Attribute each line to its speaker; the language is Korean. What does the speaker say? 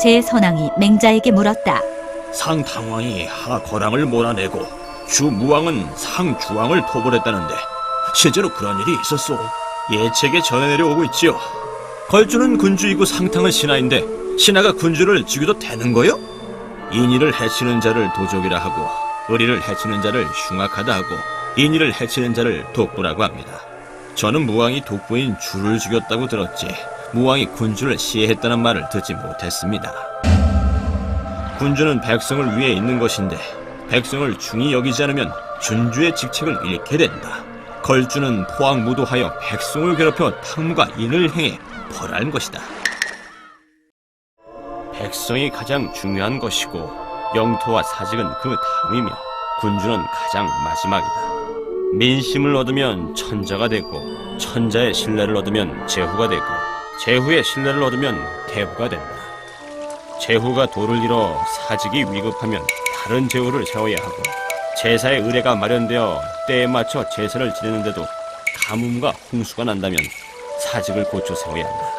Speaker 1: 제 선왕이 맹자에게 물었다.
Speaker 2: 상당왕이 하거랑을 몰아내고 주무왕은 상주왕을 토벌했다는데 실제로 그런 일이 있었소. 예책에 전해 내려오고 있지요. 걸주는 군주이고 상탕은 신하인데 신하가 군주를 죽여도 되는 거요? 인의를 해치는 자를 도적이라 하고 의리를 해치는 자를 흉악하다 하고 인의를 해치는 자를 독부라고 합니다. 저는 무왕이 독부인 주를 죽였다고 들었지 무왕이 군주를 시해했다는 말을 듣지 못했습니다. 군주는 백성을 위해 있는 것인데 백성을 중히 여기지 않으면 준주의 직책을 잃게 된다. 걸주는 포항무도하여 백성을 괴롭혀 탕무가 인을 행해 벌한 것이다. 백성이 가장 중요한 것이고 영토와 사직은 그 다음이며 군주는 가장 마지막이다. 민심을 얻으면 천자가 되고 천자의 신뢰를 얻으면 제후가 되고 제후의 신뢰를 얻으면 대부가 된다. 제후가 도를 잃어 사직이 위급하면 다른 제후를 세워야 하고 제사의 의례가 마련되어 때에 맞춰 제사를 지내는데도 가뭄과 홍수가 난다면 사직을 고쳐 세워야 한다.